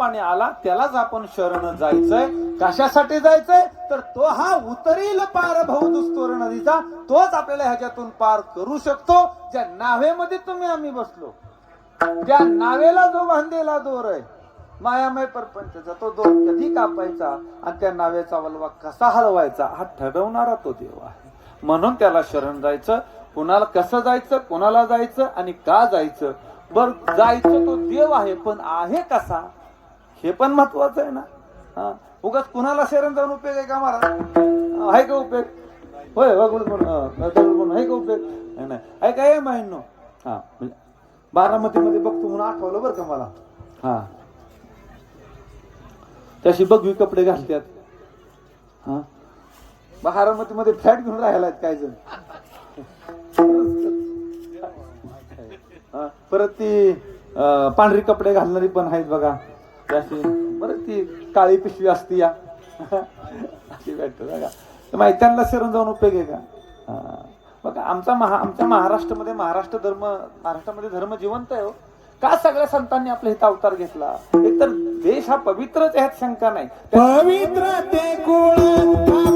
पाणी आला त्यालाच आपण शरण जायचंय. कशासाठी जायचंय? तर तो हा उतरील पार भाऊ दुस्तोर नदीचा. तोच आपल्याला ह्याच्यातून पार करू शकतो. ज्या नावेमध्ये तुम्ही आम्ही बसलो. त्या नावेला जो बांधलेला दोर आहे मायामय परपंचाचा तो दोर कधी कापायचा आणि त्या नावेचा वलवा कसा हलवायचा हा ठरवणारा तो देव आहे. म्हणून त्याला शरण जायचं. कुणाला कसं जायचं कोणाला जायचं आणि का जायचं? बर जायचं तो देव आहे पण आहे कसा? हे पण महत्वाचं आहे ना. हा. उगाच कुणाला शरण जाऊन उपयोग आहे का महाराज आहे का उपयोग? होय म्हणून आहे का उपयोग? नाही, नाही. आहे का माहिनो हा म्हणजे बारामतीमध्ये बघतो म्हणून आठवलं बरं का मला. हा. त्याशी बघवी कपडे घालतात हा. बारामतीमध्ये फ्लॅट घेऊन राहिला काय जण. परत ती पांढरी कपडे घालणारी पण आहेत बघा. अशी. बरं ती काळी पिशवी असती या. अशी भेटत बघा. तर माहित्यांना शरण जाऊन उपयोग आहे का? बघा आमचा महा आमच्या महाराष्ट्रामध्ये महाराष्ट्र धर्म महाराष्ट्रामध्ये धर्म जिवंत आहे हो. का सगळ्या संतांनी आपलं हिता अवतार घेतला? एकतर देश हा पवित्रच ह्यात शंका नाही. पवित्र ते कुळ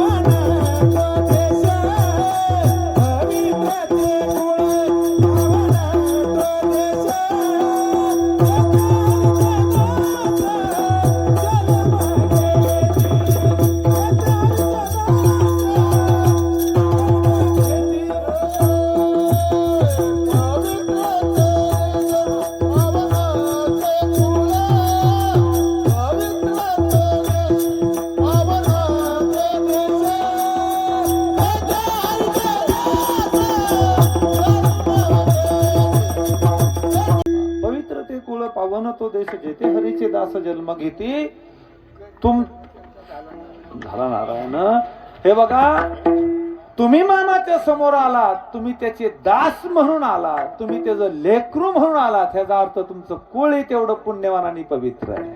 तो देश जेथे हरीचे दास जन्म घेते. तुम झाला नारायण. हे बघा तुम्ही मानाच्या समोर आलात तुम्ही त्याचे दास म्हणून आलात तुम्ही त्याचं लेकरू म्हणून आलात ह्याचा अर्थ तुमचं कुळ तेवढं पुण्यवान आणि पवित्र आहे.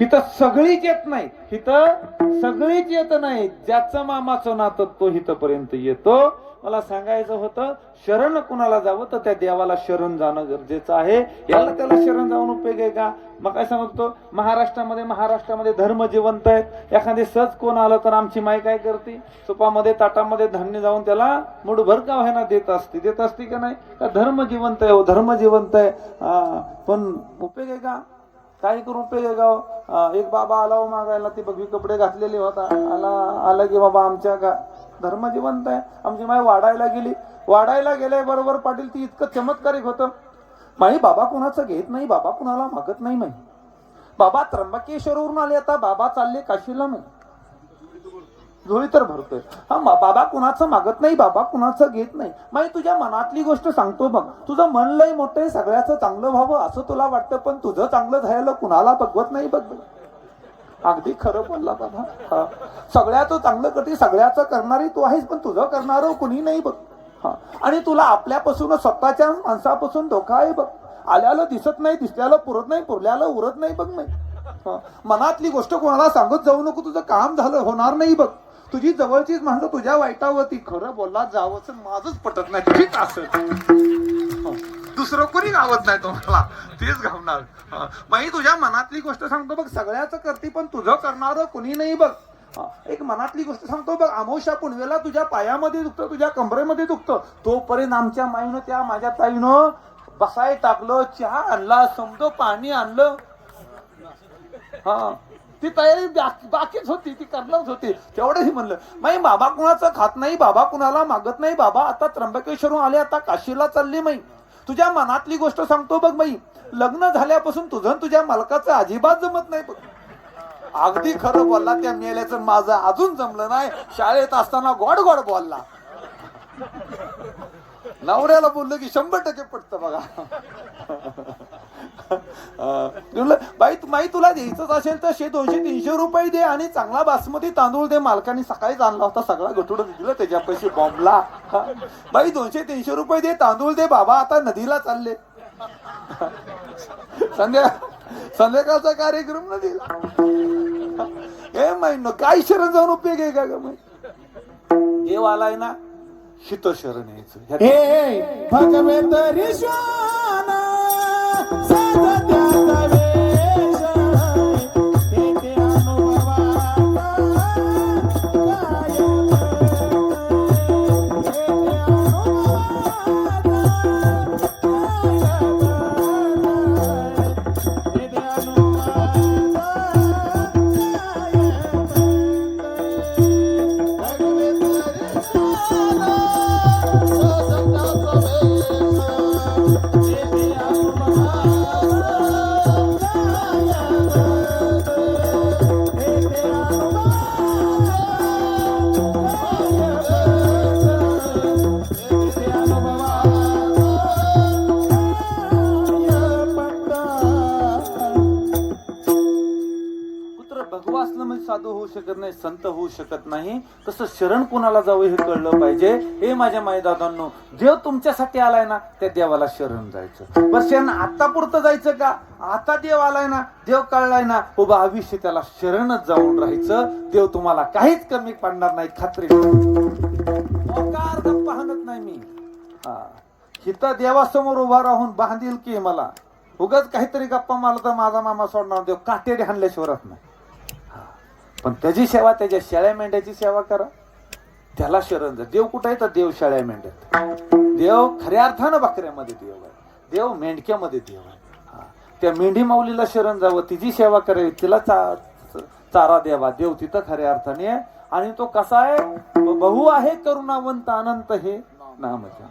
हिथं सगळीच येत नाही हिथं सगळीच येत नाही ज्याचं मामाचं नातं तो हिथपर्यंत येतो. मला सांगायचं होतं शरण कुणाला जावं तर त्या देवाला शरण जाणं गरजेचं आहे. याला त्याला शरण जाऊन उपयोग आहे का? मग काय सांगतो? महाराष्ट्रामध्ये महाराष्ट्रामध्ये धर्म जिवंत आहेत. एखादे सज कोण आलं तर आमची माई काय करते? सुपामध्ये ताटामध्ये धान्य जाऊन त्याला मुठभर का व्हायना देत असते. देत असते का नाही? का धर्म जिवंत आहे हो? धर्म जिवंत आहे. पण उपयोग आहे का? काही करून उपयोग आहे का हो? एक बाबा आला हो मागायला. ते बघवी कपडे घातलेले होता. आला आला की बाबा आमच्या का धर्म जिवंत आहे. आमची माय वाढायला गेली. वाढायला गेल्या बरोबर पाटील ती इतकं चमत्कारिक होतं. माई बाबा कुणाचं घेत नाही बाबा कुणाला मागत नाही माई बाबा त्र्यंबकेश्वरवरून आले आता बाबा चालले काशीला मी झोळी तर भरतोय. हा बाबा कुणाचं मागत नाही बाबा कुणाचं घेत नाही. माई तुझ्या मनातली गोष्ट सांगतो बघ. तुझं मन लय मोठं आहे सगळ्याचं चांगलं व्हावं असं तुला वाटतं पण तुझं चांगलं झालं कुणाला बघवत नाही बघ बघ. अगदी खरं बोलला बाबा. हा. सगळ्याचं चांगलं कधी सगळ्याचं करणारी तू आहेस पण तुझं करणार कुणी नाही बघ. हा. आणि तुला आपल्यापासून स्वतःच्या माणसापासून धोका आहे बघ. आल्याला दिसत नाही दिसल्याला पुरत नाही पुरल्याला उरत नाही बघ नाही मनातली गोष्ट कोणाला सांगत जाऊ नको तुझं काम झालं होणार नाही बघ. तुझी जवळचीच माणसं तुझ्या वाईटावरती. खरं बोलला जावंच माझंच पटत नाही. तुझीच असं. दुसरं कोणी गावत नाही तुम्हाला. तेच घावणार मी तुझ्या मनातली गोष्ट सांगतो बघ सगळ्याच करते पण तुझं करणार कुणी नाही बघ. एक मनातली गोष्ट सांगतो बघ अमोशा पुणवेला तुझ्या पायामध्ये दुखतं तुझ्या कमरेमध्ये दुखतं. तोपर्यंत आमच्या माईनं त्या माझ्या ताईनं बसाय टाकलं चहा आणला समजो पाणी आणलं. हा. ती तयारी बाकीच होती ती करणारच होती. तेवढंही म्हणलं माई बाबा कुणाचं खात नाही बाबा कुणाला मागत नाही बाबा आता त्र्यंबकेश्वरून आले आता काशीला चालली माई. तुझ्या मनातली गोष्ट सांगतो बघ बाई. लग्न झाल्यापासून तुझं तुझ्या मालकाचं अजिबात जमत नाही बघ. अगदी खरं बोलला त्या मेल्याचं माझं अजून जमलं नाही. शाळेत असताना गोड गोड बोलला. नवऱ्याला बोललं की शंभर टक्के पडतं बघा. बाई तू- माई तुला द्यायचंच असेल तर शे दोनशे तीनशे रुपये दे आणि चांगला बासमती तांदूळ दे. मालकाने सकाळीच आणला होता सगळा गठुड दिलं त्याच्यापाशी बॉम्बला. बाई दोनशे तीनशे रुपये दे तांदूळ दे बाबा आता नदीला चालले. संध्या संध्याकाळचा कार्यक्रम नदीला. हे महिनो काय शरण जाऊन उपयोग आहे का ग देव आलाय ना? शित शरण यायचं. ह्यात- हे भगवंत रिश्वाना होऊ शकत नाही संत होऊ शकत नाही. तसं शरण कुणाला जावं हे कळलं पाहिजे. हे माझ्या मायदादांनो देव तुमच्यासाठी आलाय ना त्या देवाला शरण जायचं. बस शरण आता पुरतं जायचं का? आता देव आलाय ना देव कळलाय ना उभा आयुष्य त्याला शरणच जाऊन राहायचं. देव तुम्हाला काहीच कमी पडणार नाही. खात्री पाहत नाही मी. हा. हिथं देवासमोर उभा राहून बांधील की मला. उगाच काहीतरी गप्पा मारला तर माझा मामा सोडणार देव काटेरी हाणल्याशिवाय राहत नाही. पण त्याची सेवा त्याच्या शेळ्या मेंढ्याची सेवा करा. त्याला शरण जा देव कुठं आहे तर देव शेळ्या मेंढ्यात. देव खऱ्या अर्थानं बकऱ्यामध्ये देव आहे. देव मेंढक्यामध्ये देव आहे. त्या मेंढी माऊलीला शरण जावं तिची सेवा करावी तिला चा चारा द्यावा. देव तिथं खऱ्या अर्थाने आहे. आणि तो कसा आहे? बहु आहे करुणावंत अनंत हे नामच्या.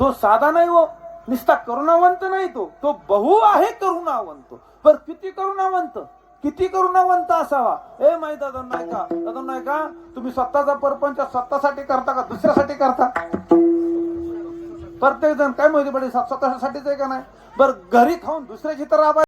तो साधा नाही हो. निस्ता करुणावंत नाही तो. तो बहु आहे करुणावंत. पर किती करुणावंत? किती करुणावंत असावा? ए माहीत दादा नाही का दादा नाही का तुम्ही स्वतःचा परपंच स्वतःसाठी करता का दुसऱ्यासाठी करता? प्रत्येक जण काय माहिती पडेल स्वतःसाठीच आहे का नाही? बरं घरी खाऊन दुसऱ्याची तर राबा